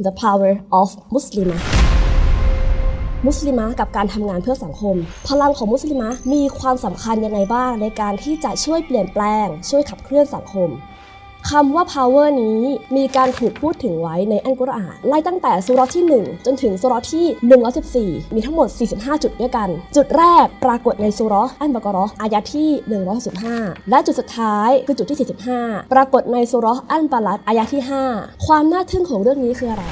The Power of Muslimah มุสลิมะกับการทำงานเพื่อสังคม พลังของมุสลิมะมีความสำคัญยังไงบ้างในการที่จะช่วยเปลี่ยนแปลง ช่วยขับเคลื่อนสังคม คำว่า power นี้มีการถูกพูดถึงไว้ในอัลกุรอานไล่ตั้งแต่สุราะห์ที่ 1 จนถึงสุราะห์ที่ 114 มีทั้งหมด 45 จุดด้วยกัน จุดแรกปรากฏในสุรอันบากรออายะที่ 115 และจุดสุดท้ายคือจุดที่ 45 ปรากฏในสุรอันบาลัดอายะที่ 5 ความน่าทึ่งของเรื่องนี้คืออะไร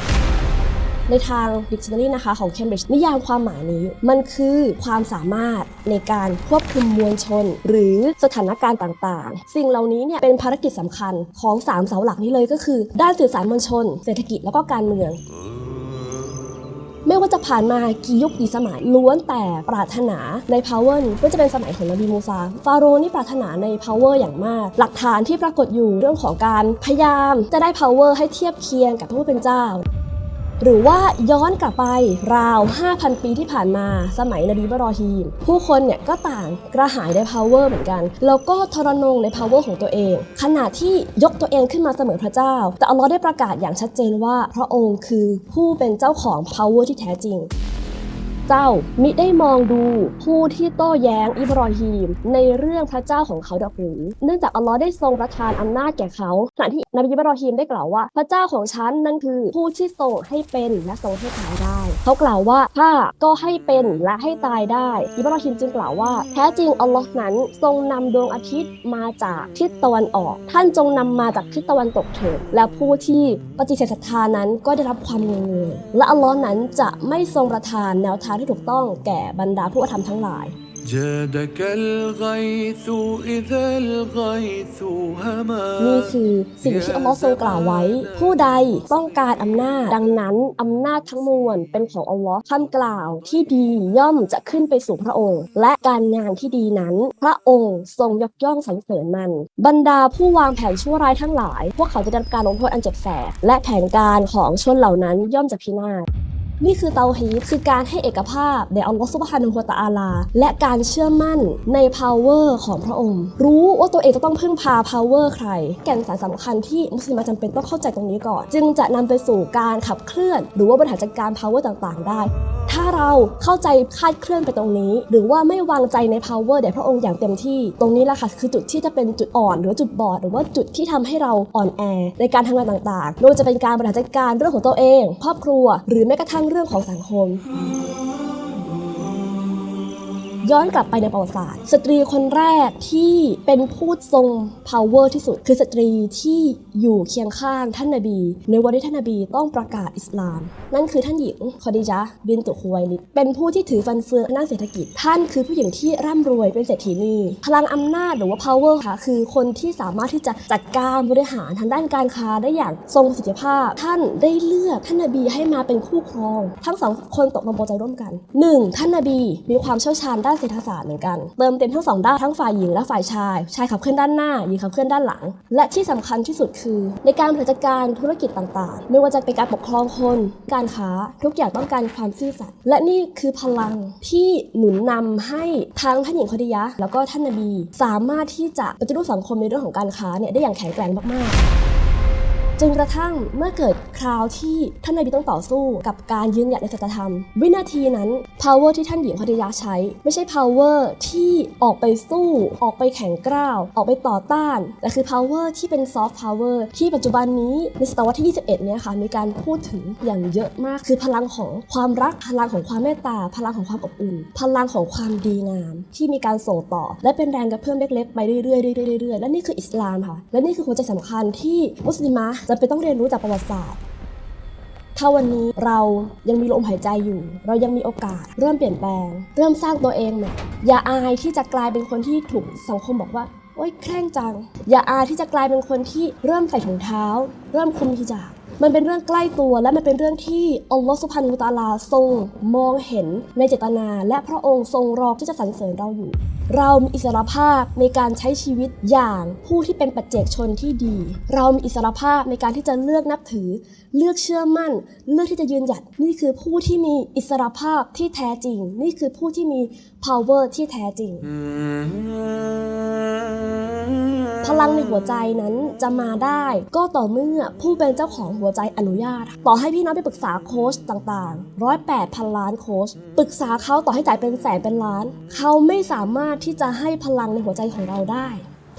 ในทาง Dictionary นะคะของ Cambridge นิยามความหมายนี้ มันคือความสามารถในการควบคุมมวลชน หรือสถานการณ์ต่างๆ สิ่งเหล่านี้เนี่ยเป็นภารกิจสำคัญของ 3 เสาหลักนี้เลยก็คือ ด้านสื่อสารมวลชน เศรษฐกิจแล้วก็การเมืองไม่ว่าจะผ่านมากี่ยุคกี่สมัยล้วนแต่ปรารถนาใน power นี้ก็จะเป็นสมัยของนบีมูซาฟาโรห์นี่ปรารถนาใน power อย่างมาก หลักฐานที่ปรากฏอยู่เรื่องของการพยายามจะได้ power ให้เทียบเคียงกับพระผู้เป็นเจ้า หรือว่าย้อนกลับไปราว 5,000 ปีที่ผ่านมาสมัยนบีบรอฮีม ผู้คนเนี่ยก็ต่างกระหายใน power เหมือนกัน แล้วก็ทรนงใน power ของตัวเอง ขณะที่ยกตัวเองขึ้นมาเสมอพระเจ้า แต่อัลลอฮ์ได้ประกาศอย่างชัดเจนว่า พระองค์คือผู้เป็นเจ้าของ power ที่แท้จริง เจ้ามิได้มองดูผู้ที่โต้แย้งอิบรอฮีม ในเรื่องพระเจ้าของเขาดอกหรือ เนื่องจากอัลลอฮ์ได้ทรงประทานอำนาจแก่เขาขณะที่นบีอิบรอฮีมได้กล่าวว่า พระเจ้าของฉันนั่นคือผู้ที่ทรงให้เป็นและทรงให้ตายได้ เขากล่าวว่าข้าก็ให้เป็นและให้ตายได้ อิบรอฮีมจึงกล่าวว่า แท้จริงอัลลอฮ์นั้นทรงนำดวงอาทิตย์มาจากทิศตะวันออก ท่านจงนำมาจากทิศตะวันตกเถิดและผู้ที่ปฏิเสธศรัทธานั้นก็ได้รับความงงเงยและอัลลอฮ์นั้นจะไม่ทรงประทานแนวทาที่ถูกต้องแก่บรรดาผู้กระทำทั้งหลาย جادك الغيث إذا الغيث هما นี่คือสิ่งที่อัลลอฮ์ทรงกล่าวไว้ ผู้ใดต้องการอำนาจ ดังนั้นอำนาจทั้งมวลเป็นของอัลลอฮ์คำกล่าวที่ดีย่อมจะขึ้นไปสู่พระองค์ และการงานที่ดีนั้น พระองค์ทรงยกย่องสรรเสริญมัน บรรดาผู้วางแผนชั่วร้ายทั้งหลาย พวกเขาจะได้รับการลงโทษอันเจ็บแสบและแผนการของชนเหล่านั้นย่อมจะพินาศ นี่คือเตาฮีดคือการให้เอกภาพแด่อัลลอฮฺซุบฮานะฮูวตะอาลา และการเชื่อมั่นใน power ของพระองค์ รู้ว่าตัวเองจะต้องพึ่งพา power ใคร แก่นสารสำคัญที่มุสลิมจำเป็นต้องเข้าใจตรงนี้ก่อน จึงจะนำไปสู่การขับเคลื่อน หรือว่าบริหารจัดการ power ต่างๆ ได้ ถ้าเราเข้าใจคาดเคลื่อนไปตรงนี้ หรือว่าไม่วางใจใน power แด่พระองค์อย่างเต็มที่ ตรงนี้แหละค่ะคือจุดที่จะเป็นจุดอ่อน หรือจุดบอดหรือว่าจุดที่ทำให้เราอ่อนแอในการทำงานต่างๆไม่ว่าจะเป็นการบริหารจัดการเรื่องของตัวเอง ครอบครัว หรือแม้กระทั่งเรื่องของสังคม ย้อนกลับไปในประวัติศาสตร์ สตรีคนแรกที่เป็นผู้ทรง power ที่สุด คือสตรีที่อยู่เคียงข้างท่านนบี ในวันที่ท่านนบีต้องประกาศอิสลาม นั่นคือท่านหญิงคอดีจาบินตุคุไวลิดเป็นผู้ที่ถือฟันเฟืองด้านเศรษฐกิจ ท่านคือผู้หญิงที่ร่ำรวยเป็นเศรษฐีนีพลังอำนาจหรือว่า power ค่ะคือคนที่สามารถที่จะจัดการบริหารทางด้านการค้าได้อย่างทรงประสิทธิภาพ ท่านได้เลือกท่านนบีให้มาเป็นคู่ครอง ทั้งสองคนตกลงปใจร่วมกัน 1. ท่านนบีมีความเชี่ยวชาญด้านเศรษฐศาสตร์เหมือนกัน เติมเต็มทั้งสองด้านทั้งฝ่ายหญิงและฝ่ายชาย ชายขับเคลื่อนด้านหน้า หญิงขับเคลื่อนด้านหลัง และที่สำคัญที่สุดคือ ในการบริหารจัดการธุรกิจต่างๆ ไม่ว่าจะเป็นการปกครองคน การค้า ทุกอย่างต้องการความซื่อสัตย์ และนี่คือพลังที่หนุนนำให้ทั้งท่านหญิงคอดียะ แล้วก็ท่านนบี สามารถที่จะปฏิรูปสังคมในเรื่องของการค้าเนี่ยได้อย่างแข็งแกร่งมากๆ จนกระทั่งเมื่อเกิดคราวที่ท่านนายบีต้องต่อสู้กับการยืนหยัดในสัจธรรม วินาทีนั้น power ที่ท่านหญิงคดียาใช้ ไม่ใช่ power ที่ออกไปสู้ ออกไปแข่งกร้าว ออกไปต่อต้าน แต่คือ power ที่เป็น soft power ที่ปัจจุบันนี้ในศตวรรษที่ 21 เนี่ยค่ะมีการพูดถึงอย่างเยอะมาก คือพลังของความรัก พลังของความเมตตา พลังของความอบอุ่น พลังของความดีงาม ที่มีการส่งต่อ และเป็นแรงกระเพื่อมเล็กๆไปเรื่อยๆเรื่อยๆและนี่คืออิสลามค่ะ และนี่คือหัวใจสำคัญที่มุสลิมะจะเป็นต้องเรียนรู้จากประวัติศาสตร์ ถ้าวันนี้เรายังมีลมหายใจอยู่ เรายังมีโอกาสเริ่มเปลี่ยนแปลง เริ่มสร้างตัวเองใหม่อย่าอายที่จะกลายเป็นคนที่ถูกสังคมบอกว่าโอ๊ยแคร่งจัง อย่าอายที่จะกลายเป็นคนที่เริ่มใส่ถุงเท้า เริ่มคุมฮิญาก มันเป็นเรื่องใกล้ตัวและมันเป็นเรื่องที่อัลลอสุบฮานุตาลาทรงมองเห็นในเจตนา และพระองค์ทรงรอที่จะสรรเสริญเราอยู่ เรามีอิสรภาพในการใช้ชีวิตอย่างผู้ที่เป็นปัจเจกชนที่ดี เรามีอิสรภาพในการที่จะเลือกนับถือ เลือกเชื่อมั่น เลือกที่จะยืนหยัดนี่คือผู้ที่มีอิสรภาพที่แท้จริง นี่คือผู้ที่มี power ที่แท้จริง พลังในหัวใจนั้นจะมาได้ ก็ต่อเมื่อผู้เป็นเจ้าของหัวใจอนุญาต ต่อให้พี่น้องไปปรึกษาโค้ชต่างๆร้อยแปดพันล้านโค้ชปรึกษาเขาต่อให้จ่ายเป็นแสนเป็นล้าน เขาไม่สามารถที่จะให้พลังในหัวใจของเราได้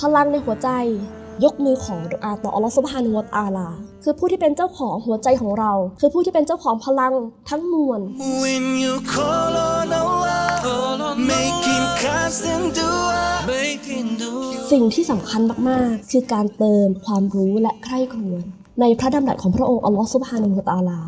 พลังในหัวใจยกมือขอดุอาต่ออัลลอฮฺซุบฮานุวะตอาลา คือผู้ที่เป็นเจ้าของหัวใจของเรา คือผู้ที่เป็นเจ้าของพลังทั้งมวล When you call on Allah, make him constant dua, make him dua. สิ่งที่สำคัญมากๆ คือการเติมความรู้และใคร่ครวญในพระดำรัสของพระองค์อัลลอฮฺซุบฮานุฮฺตาลา